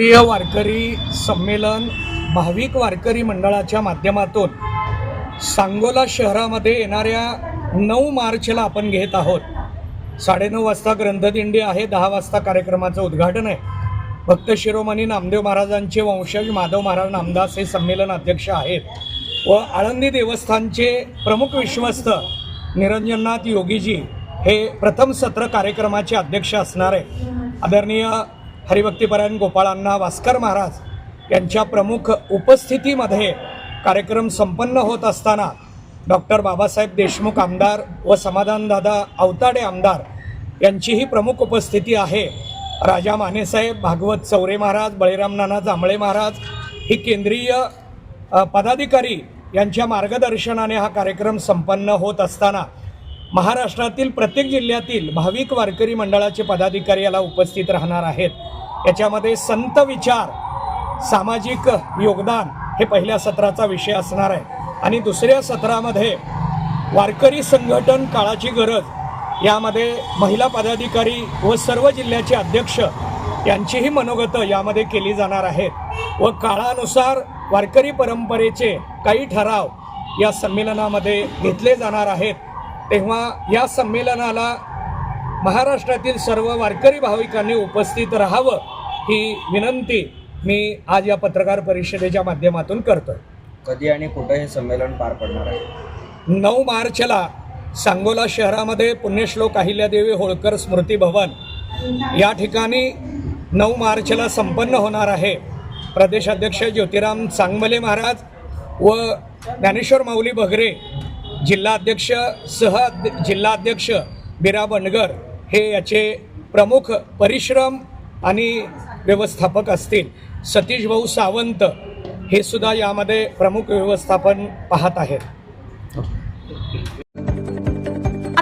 राष्ट्रीय वारकरी संमेलन भाविक वारकरी मंडळाच्या माध्यमातून सांगोला शहरामध्ये येणाऱ्या नऊ मार्चला आपण घेत आहोत. साडेनऊ वाजता ग्रंथदिंडी आहे. दहा वाजता कार्यक्रमाचं उद्घाटन आहे. भक्त शिरोमणी नामदेव महाराजांचे वंशज माधव महाराज नामदास हे संमेलन अध्यक्ष आहेत. व आळंदी देवस्थानचे प्रमुख विश्वस्त निरंजननाथ योगीजी हे प्रथम सत्र कार्यक्रमाचे अध्यक्ष असणार आहे आदरणीय हरिभक्तीपरायण गोपाळांना भास्कर महाराज यांच्या प्रमुख उपस्थितीमध्ये कार्यक्रम संपन्न होत असताना डॉक्टर बाबासाहेब देशमुख आमदार व समाधानदादा अवताडे आमदार यांचीही प्रमुख उपस्थिती आहे. राजा मानेसाहेब भागवत चौरे महाराज बळीराम नाना जांभळे महाराज ही केंद्रीय पदाधिकारी यांच्या मार्गदर्शनाने हा कार्यक्रम संपन्न होत असताना महाराष्ट्रातील प्रत्येक जिल्ह्यातील भाविक वारकरी मंडळाचे पदाधिकारी याला उपस्थित राहणार आहेत. याच्यामध्ये संत विचार सामाजिक योगदान हे पहिल्या सत्राचा विषय असणार आहे. आणि दुसऱ्या सत्रामध्ये वारकरी संघटन काळाची गरज यामध्ये महिला पदाधिकारी व सर्व जिल्ह्याचे अध्यक्ष यांचीही मनोगतं यामध्ये केली जाणार आहेत. व काळानुसार वारकरी परंपरेचे काही ठराव या संमेलनामध्ये घेतले जाणार आहेत. तेव्हा या संमेलनाला महाराष्ट्रातील सर्व वारकरी भाविकांनी उपस्थित राहावं ही विनंती मी आज या पत्रकार परिषदेच्या माध्यमातून करतोय. कधी आणि कुठं हे संमेलन पार पडणार आहे? नऊ मार्चला सांगोला शहरामध्ये पुण्यश्लोक अहिल्यादेवी होळकर स्मृती भवन या ठिकाणी नऊ मार्चला संपन्न होणार आहे. प्रदेशाध्यक्ष ज्योतिराम चांगमले महाराज व ज्ञानेश्वर माऊली बगरे जिल्हाध्यक्ष सह जिल्हाध्यक्ष बिरा बंडगर हे याचे प्रमुख परिश्रम आणि व्यवस्थापक असतील. सतीश भाऊ सावंत हे सुद्धा यामध्ये प्रमुख व्यवस्थापन पाहत आहेत.